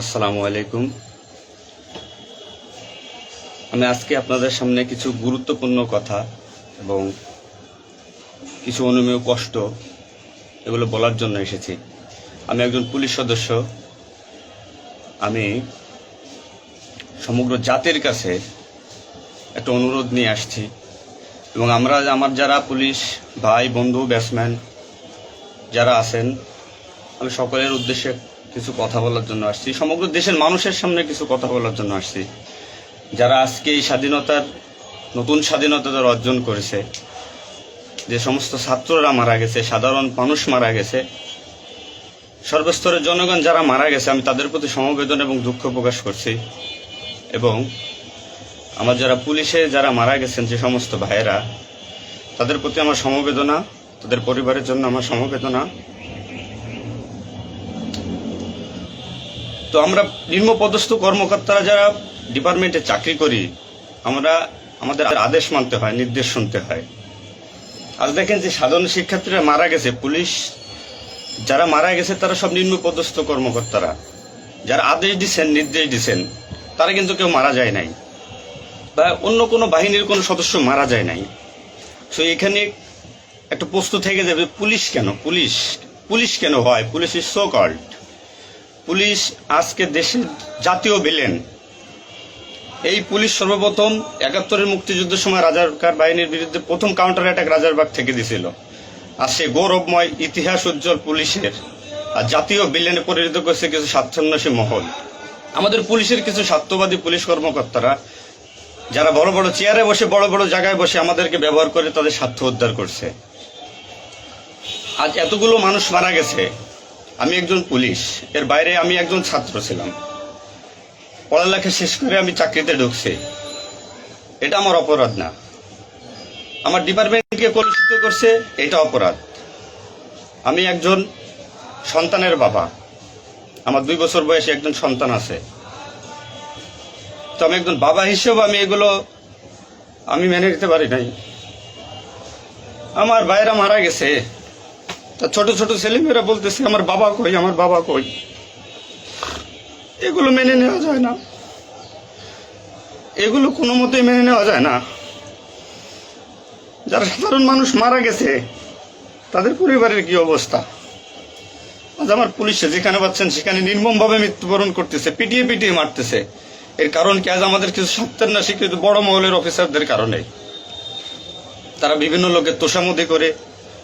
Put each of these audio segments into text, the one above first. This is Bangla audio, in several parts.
আসসালামু আলাইকুম। আমি আজকে আপনাদের সামনে কিছু গুরুত্বপূর্ণ কথা এবং কিছু অনুমেয় কষ্ট এগুলো বলার জন্য এসেছি। আমি একজন পুলিশ সদস্য। আমি সমগ্র জাতির কাছে একটা অনুরোধ নিয়ে আসছি এবং আমরা আমার যারা পুলিশ ভাই, বন্ধু, ব্যাটসম্যান যারা আছেন, আমি সকলের উদ্দেশ্যে কিছু কথা বলার জন্য আসছি। সমগ্র দেশের মানুষের সামনে কিছু কথা বলার জন্য আসছি। যারা আজকে এই স্বাধীনতার, নতুন স্বাধীনতা অর্জন করেছে, যে সমস্ত ছাত্ররা মারা গেছে, সাধারণ মানুষ মারা গেছে, সর্বস্তরের জনগণ যারা মারা গেছে, আমি তাদের প্রতি সমবেদনা এবং দুঃখ প্রকাশ করছি। এবং আমার যারা পুলিশে যারা মারা গেছেন, যে সমস্ত ভাইয়েরা, তাদের প্রতি আমার সমবেদনা, তাদের পরিবারের জন্য আমার সমবেদনা তো আমরা নিম্নপদস্থ কর্মকর্তারা যারা ডিপার্টমেন্টে চাকরি করি, আমরা আমাদের আদেশ মানতে হয়, নির্দেশ শুনতে হয়। আজ দেখেন যে সাধারণ শিক্ষার্থীরা মারা গেছে, পুলিশ যারা মারা গেছে তারা সব নিম্নপদস্থ কর্মকর্তারা। যারা আদেশ দিচ্ছেন নির্দেশ দিচ্ছেন তারা কিন্তু কেউ মারা যায় নাই। বা অন্য কোনো বাহিনীর কোনো সদস্য মারা যায় নাই। তো এখানে একটা প্রশ্ন থেকে যাবে, পুলিশ কেন? পুলিশ পুলিশ কেন হয়? Police is so called police আজকে দেশের জাতীয় ভিলেন এই পুলিশ সর্বপ্রথম একাত্তরের মুক্তিযুদ্ধের সময় রাজারকার বাহিনীর বিরুদ্ধে প্রথম কাউন্টার অ্যাটাক রাজারবাগ থেকে দিছিল। আর সে গৌরবময় ইতিহাস উজ্জ্বল পুলিশের আর জাতীয় বিলেনে পরিণত করছে কিছু স্বার্থান্বেষী মহল। আমাদের পুলিশের কিছু স্বার্থবাদী পুলিশ কর্মকর্তারা যারা বড় বড় চেয়ারে বসে, বড় বড় জায়গায় বসে আমাদেরকে ব্যবহার করে তাদের স্বার্থ উদ্ধার করছে। আজ এতগুলো মানুষ মারা গেছে আমি একজন পুলিশ। এর বাইরে আমি একজন ছাত্র ছিলাম। পড়ালেখা শেষ করে আমি চাকরিতে ঢুকছি। এটা আমার অপরাধ না। আমার ডিপার্টমেন্টকে কলুষিত করছে, এটা অপরাধ। আমি একজন সন্তানের বাবা। আমার দুই বছর বয়সে একজন সন্তান আছে। তো আমি একজন বাবা হিসেবে আমি এগুলো আমি মেনে নিতে পারি নাই। আমার ভাইরা মারা গেছে। তা ছোট ছোট ছেলেমেয়েরা বলতেছে, আমার বাবা কই? আমার বাবা কই? এগুলো মেনে নেওয়া যায় না। এগুলো কোনো মতেই মেনে নেওয়া যায় না। যারা সাধারণ মানুষ মারা গেছে, তাদের পরিবারের কি অবস্থা? আজ আমার পুলিশে যেখানে পাচ্ছেন, সেখানে নির্মমভাবে মৃত্যুবরণ করতেছে, পিটিয়ে পিটিয়ে মারতেছে। এর কারণ কি আজ আমাদের কিছু সত্যের না স্বীকৃত বড় মহলের অফিসারদের কারণে? তারা বিভিন্ন লোকের তোষামুদি করে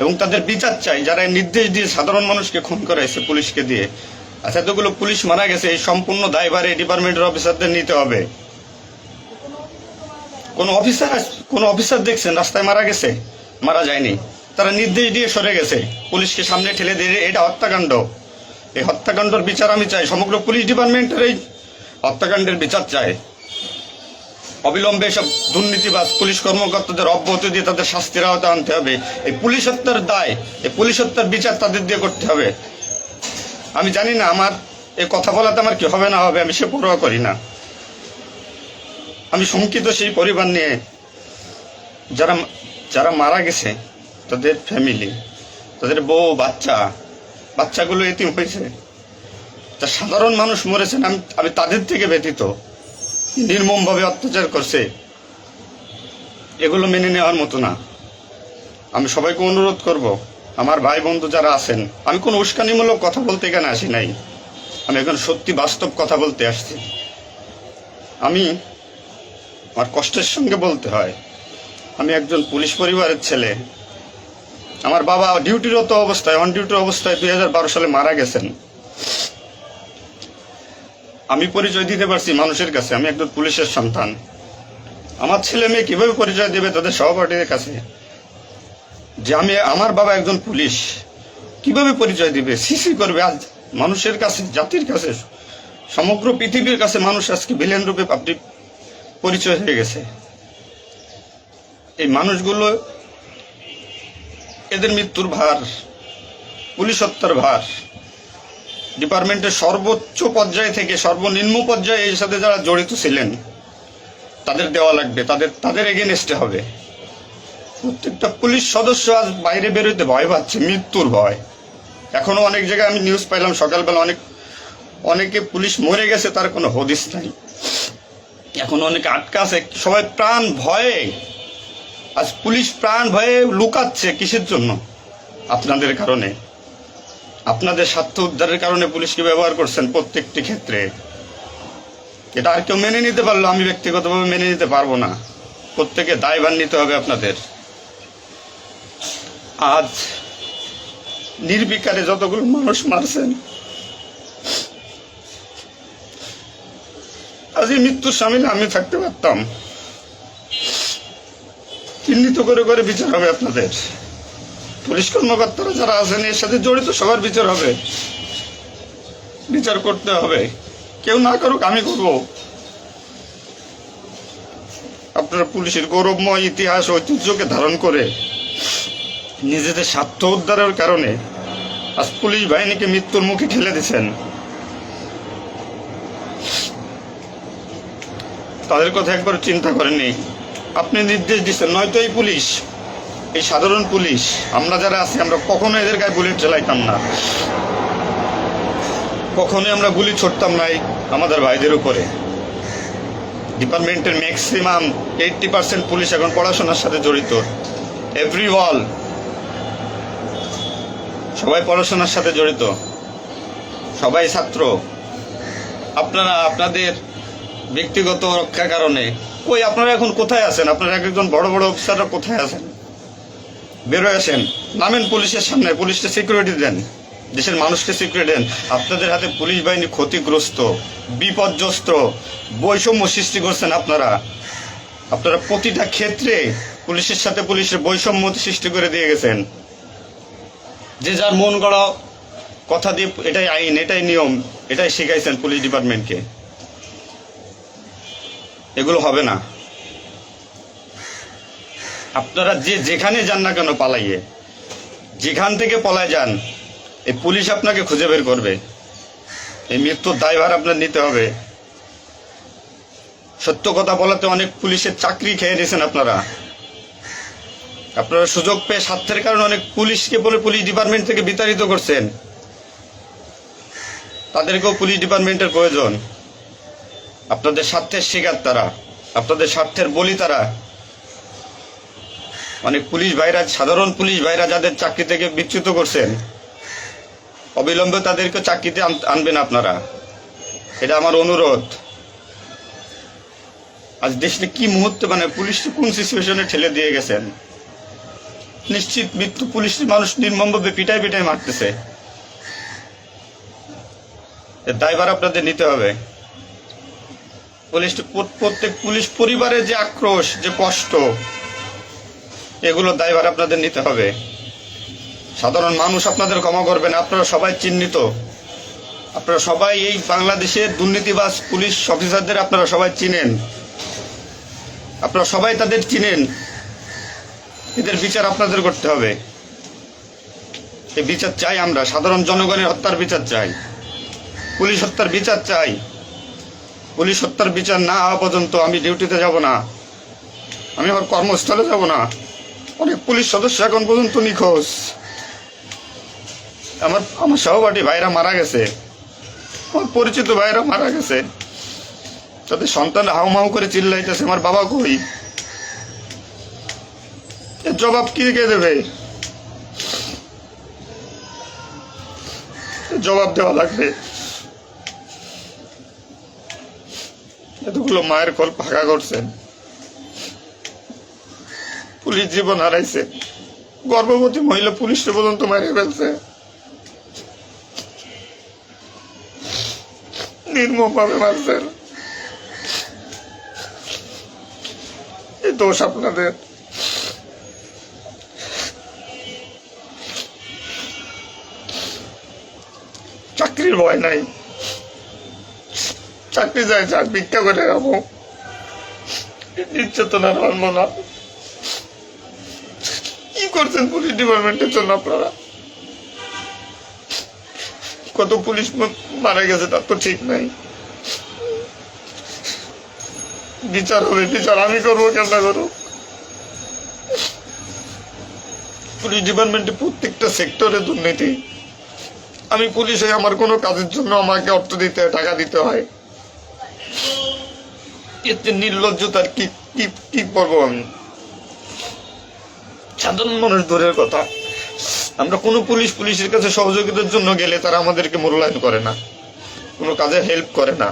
এবং তাদের বিচার চাই, যারা নির্দেশ দিয়ে সাধারণ মানুষকে খুন করাইছে পুলিশকে দিয়ে। আচ্ছা এতগুলো পুলিশ মারা গেছে, এই সম্পূর্ণ দায়ভার এই ডিপার্টমেন্টের অফিসারদের নিতে হবে। কোন অফিসার কোন অফিসার দেখছেন, রাস্তায় মারা গেছে? মারা যায়নি। তারা নির্দেশ দিয়ে সরে গেছে। পুলিশকে সামনে ঠেলে দিয়ে, এটা হত্যাকাণ্ড। এই হত্যাকাণ্ডের বিচার আমি চাই। সমগ্র পুলিশ ডিপার্টমেন্টের এই হত্যাকাণ্ডের বিচার চাই অবিলম্বে সব দুর্নীতিবাজ পুলিশ কর্মকর্তাদের অব্যাহতি দিয়ে তাদের শাস্তির আওতা আনতে হবে। এই পুলিশ হত্যার দায়, এই পুলিশ হত্যার বিচার তাদের দিয়ে করতে হবে। আমি জানি না আমার এই কথা বলাতে আমার কি হবে না হবে, আমি সে পরোয়া করি না। আমি শঙ্কিত সেই পরিবার নিয়ে। যারা যারা মারা গেছে, তাদের ফ্যামিলি তাদের বউ, বাচ্চা, বাচ্চাগুলো এতিম হয়েছে। তা সাধারণ মানুষ মরেছেন, আমি আমি তাদের থেকে ব্যতীত। নির্মমভাবে অত্যাচার করছে, এগুলো মেনে নেওয়ার মতো না। আমি সবাইকে অনুরোধ করব, আমার ভাই বন্ধু যারা আছেন, আমি কোনো উস্কানিমূলক কথা বলতে এখানে আসি নাই। আমি এখন সত্যি বাস্তব কথা বলতে আসছি। আমি, আমার কষ্টের সঙ্গে বলতে হয়, আমি একজন পুলিশ পরিবারের ছেলে। আমার বাবা ডিউটিরত অবস্থায়, অন ডিউটি অবস্থায় দুই হাজার বারো সালে মারা গেছেন। আমি পরিচয় দিতে পারছি মানুষের কাছে, আমি একজন পুলিশের সন্তান। আমার ছেলে মেয়ে কীভাবে পরিচয় দেবে তাদের সহপাঠীদের কাছে? যে আমি, আমার বাবা একজন পুলিশ, কীভাবে পরিচয় দিবে? সিসি করবে আজ মানুষের কাছে, জাতির কাছে, সমগ্র পৃথিবীর কাছে মানুষ আজকে ভিলেন রূপে আপনি পরিচয় হয়ে গেছে। এই মানুষগুলো, এদের মৃত্যুর ভার পুলিশ হত্যার ভার। ডিপার্টমেন্টের সর্বোচ্চ পর্যায় থেকে সর্বনিম্ন পর্যায়ে এর সাথে যারা জড়িত ছিলেন, তাদের দেওয়া লাগবে, তাদের তাদের এগেনস্টে হবে। প্রত্যেকটা পুলিশ সদস্য আজ বাইরে বেরোতে ভয় পাচ্ছে, মৃত্যুর ভয়। এখনও অনেক জায়গায় আমি নিউজ পাইলাম, সকালবেলা অনেক, অনেকে পুলিশ মরে গেছে, তার কোনো হদিস নাই। এখন অনেকে আটকা আছে, সবাই প্রাণ ভয়ে, আজ পুলিশ প্রাণ ভয়ে লুকাচ্ছে কিসের জন্য? আপনাদের কারণে। আপনাদের স্বার্থ উদ্ধারের কারণে পুলিশকে ব্যবহার করছেন প্রত্যেকটি ক্ষেত্রে। এটা আর কেউ মেনে নিতে পারল, আমি ব্যক্তিগতভাবে মেনে নিতে পারব না। প্রত্যেকে দায়ভার নিতে হবে আপনাদের। আজ নির্বিকারে যতগুলো মানুষ মারছেন আজ এই মৃত্যুর সামিল আমি থাকতে পারতাম। চিহ্নিত করে করে বিচার হবে আপনাদের। পুলিশ কর্মকর্তারা যারা আছেন, এর সাথে জড়িত সবার বিচার হবে। বিচার করতে হবে। কেউ না করুক, আমি করব। আপনারা পুলিশের গৌরবময় ইতিহাস ঐতিহ্যকে ধারণ করে নিজেদের স্বার্থ উদ্ধারের কারণে আজ পুলিশ বাহিনীকে মৃত্যুর মুখে ঠেলে দিচ্ছেন তাদের কথা একবার চিন্তা করেননি। আপনি নির্দেশ দিচ্ছেন নয়তো এই পুলিশ এই সাধারণ পুলিশ, আমরা যারা আছি, আমরা কখনো এদের গায়ে বুলেট চালাইতাম না। কখনোই আমরা গুলি ছড়তাম নাই আমাদের ভাইদের উপরে। ডিপার্টমেন্টের ম্যাক্সিমাম এইটটি পার্সেন্ট পুলিশ এখন পড়াশোনার সাথে জড়িত। এভরি ওয়াল সবাই পড়াশোনার সাথে জড়িত। সবাই ছাত্র। আপনারা, আপনাদের ব্যক্তিগত রক্ষার কারণে। ওই আপনারা এখন কোথায় আছেন? আপনারা একজন বড় বড় অফিসাররা কোথায় আছেন? বেরোয় আসেন। নামেন পুলিশের সামনে, পুলিশকে সিকিউরিটি দেন। দেশের মানুষকে সিকিউরিটি দেন। আপনাদের হাতে পুলিশ বাহিনী ক্ষতিগ্রস্ত, বিপর্যস্ত, বৈষম্য সৃষ্টি করছেন আপনারা। আপনারা প্রতিটা ক্ষেত্রে পুলিশের সাথে পুলিশের বৈষম্য সৃষ্টি করে দিয়ে গেছেন। যে যার মন গড়া কথা দিয়ে এটাই আইন, এটাই নিয়ম, এটাই শিখাইছেন পুলিশ ডিপার্টমেন্টকে। এগুলো হবে না। আপনারা যে যেখানে যান না কেন পালাইয়ে, যেখান থেকে পলায় যান, এই পুলিশ আপনাকে খুঁজে বের করবে। এই মৃত্যুর দায়ভার আপনার নিতে হবে। সত্য কথা বলাতে অনেক পুলিশের চাকরি খেয়ে নিয়েছেন আপনারা। আপনারা সুযোগ পেয়ে স্বার্থের কারণে অনেক পুলিশকে বলে পুলিশ ডিপার্টমেন্ট থেকে বিতাড়িত করছেন। তাদেরকেও পুলিশ ডিপার্টমেন্টের প্রয়োজন। আপনাদের স্বার্থের শিকার তারা। আপনাদের স্বার্থের বলি তারা। অনেক পুলিশ ভাইরা সাধারণ পুলিশ ভাইরা যাদের চাকরি থেকে বিচ্যুত করছেন অবিলম্বে তাদেরকে চাকরিতে আনবেন আপনারা। এটা আমার অনুরোধ। আজ দেশে কি মুহূর্তে মানে পুলিশ কোন সিচুয়েশনে ঠেলে দিয়ে গেছেন? নিশ্চিত মৃত্যু পুলিশ মানুষ নির্মমভাবে পিটাই পিটাই মারতেছে। দায়ভার আপনাদের নিতে হবে। পুলিশ প্রত্যেক পুলিশ পরিবারের যে আক্রোশ, যে কষ্ট এগুলো দায়ভার আপনাদের নিতে হবে। সাধারণ মানুষ আপনাদের ক্ষমা করবেন, আপনারা সবাই চিহ্নিত। আপনারা সবাই এই বাংলাদেশের দুর্নীতিবাজ পুলিশ অফিসারদের আপনারা সবাই চিনেন। আপনারা সবাই তাদের চিনেন। এদের বিচার আপনাদের করতে হবে। এই বিচার চাই আমরা, সাধারণ জনগণের হত্যার বিচার চাই। পুলিশ হত্যার বিচার চাই। পুলিশ হত্যার বিচার না হওয়া পর্যন্ত আমি ডিউটিতে যাব না। আমি আমার কর্মস্থলে যাব না। অনেক পুলিশ সদস্য এখন পর্যন্ত নিখোঁজ। আমার আমার সহপাঠী ভাইরা মারা গেছে। আমার পরিচিত ভাইরা মারা গেছে। তাদের সন্তান হাউমাউ করে চিল্লাইতেছে, আমার বাবা কই? এর জবাব কি, কে দেবে? জবাব দেওয়া লাগবে। এতগুলো মায়ের কল ফাঁকা করছেন। পুলিশ জীবন হারাইছে। গর্ভবতী মহিলা পুলিশে পর্যন্ত মারিয়ে ফেলছে। নির্মম ভাবে মারছেন এই দোষ আপনাদের। চাকরির ভয় নাই। চাকরি যায় যাক ভিক্ষা করে খাব। নির্যাতন আর মানবো না। করছেন পুলিশ ডিপার্টমেন্টের জন্য আপনারা? কত পুলিশ মারা গেছে তার তো ঠিক নাই। বিচার হবে, বিচার আমি করব, কেন না করব পুলিশ ডিপার্টমেন্টে প্রত্যেকটা সেক্টরে দুর্নীতি। আমি পুলিশ হয়ে আমার কোনো কাজের জন্য আমাকে অর্থ দিতে হয় টাকা দিতে হয়। এতে নির্লজ্জতার কি কি কি করব আমি? সাধারণ মানুষ দূরের কথা। আমরা কোনো পুলিশ, পুলিশের কাছে সহযোগিতার জন্য গেলে তারা আমাদেরকে মূল্যায়ন করে না। কোনো কাজে হেল্প করে না।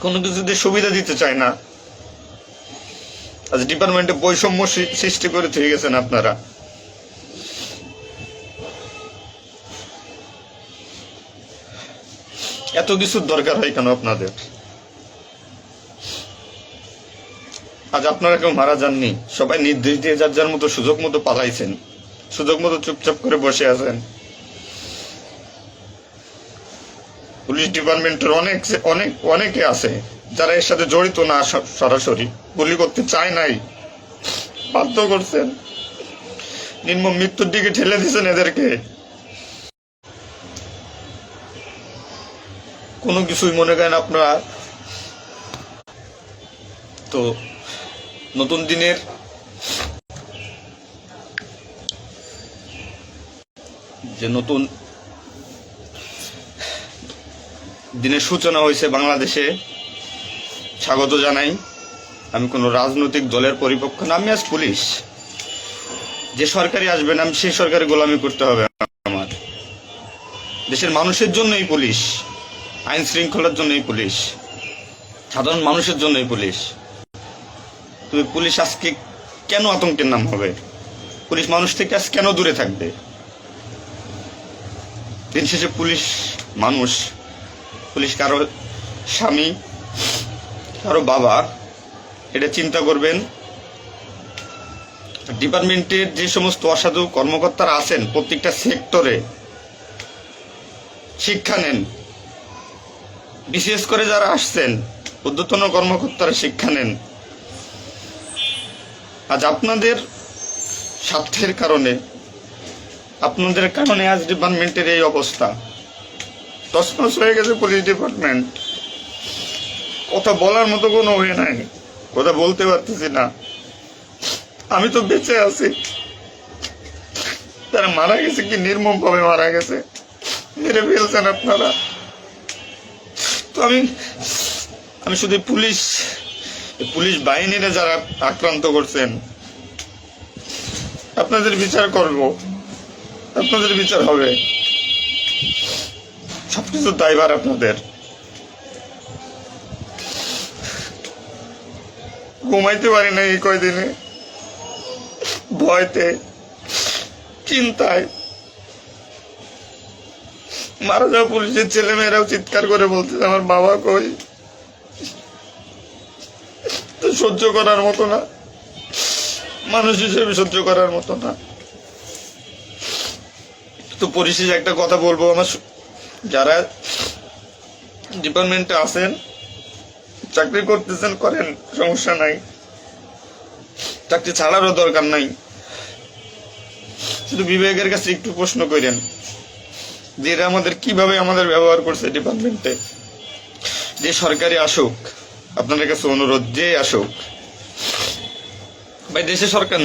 কোনো কিছুতে সুবিধা দিতে চায় না। আজ ডিপার্টমেন্টে বৈষম্য সৃষ্টি করে থেকে গেছেন আপনারা। এত কিছুর দরকার হয় কেন আপনাদের? আজ আপনারা কেউ মারা যাননি। সবাই নির্দেশ দিয়ে যার যার মতো সুযোগ মতো পালাইছেন। সুযোগ মতো চুপচাপ করে বসে আছেন। পুলিশ ডিপার্টমেন্টের অনেক অনেক অনেকে আছে যারা এর সাথে জড়িত না সরাসরি। গুলি করতে চায় নাই। বাধ্য করছেন। নির্মম মৃত্যুর দিকে ঠেলে দিয়েছেন এদেরকে। কোনো কিছুই মনে করেন আপনারা। তো নতুন দিনের যে নতুন দিনের সূচনা হয়েছে বাংলাদেশে, স্বাগত জানাই। আমি কোনো রাজনৈতিক দলের পরিপক্ষ না, আমি আজ পুলিশ। যে সরকারি আসবেন আমি সেই সরকারি গোলামি করতে হবে আমার। দেশের মানুষের জন্যই পুলিশ, আইন শৃঙ্খলার জন্যই পুলিশ, সাধারণ মানুষের জন্যই পুলিশ। তুমি পুলিশ আজকে কেন আতঙ্কের নাম হবে? পুলিশ মানুষ থেকে আজ কেন দূরে থাকবে? দিন শেষে পুলিশ মানুষ, পুলিশ কারও স্বামী, কারও বাবা, এটা চিন্তা করবেন। ডিপার্টমেন্টের যে সমস্ত অসাধু কর্মকর্তারা আছেন প্রত্যেকটা সেক্টরে, শিক্ষা নেন। বিশেষ করে যারা আসছেন, ঊর্ধ্বতন কর্মকর্তারা শিক্ষা নেন। আজ আপনাদের স্বার্থের কারণে, আপনাদের কারণে আজ ডিপার্টমেন্টের এই অবস্থা। তসমস হয়ে গেছে পুলিশ ডিপার্টমেন্ট। কথা বলার মতো কোনো ওয়ে নাই। কথা বলতে পারতেছি না। আমি তো বেঁচে আছি। তারা মারা গেছে কি নির্মম ভাবে মারা গেছে? মেরে ফেলছেন আপনারা। তো আমি আমি শুধু পুলিশ পুলিশ বাহিনীরা যারা আক্রান্ত করছেন, আপনাদের বিচার করব। আপনাদের বিচার হবে। সবকিছু দায়ভার আপনাদের। ঘুমাইতে পারি না এই কয়দিনে। ভয়তে, চিন্তায়। মারা যাওয়া পুলিশের ছেলে মেয়েরাও চিৎকার করে বলতেছে, আমার বাবা কই? সহ্য করার মতো না। মানুষ হিসেবে সহ্য করার মতো না। তো পরিশেষে একটা কথা বলব আমার। যারা ডিপার্টমেন্টে আছেন, চাকরি করতেছেন, করেন, সমস্যা নাই। চাকরি ছাড়ারও দরকার নাই। শুধু বিবেকের কাছে একটু প্রশ্ন করেন, যে আমাদের কীভাবে আমাদের ব্যবহার করছে ডিপার্টমেন্টে যে সরকারি আসুক আপনাদের কাছে অনুরোধ যে আসুক। ভাই দেশের সরকার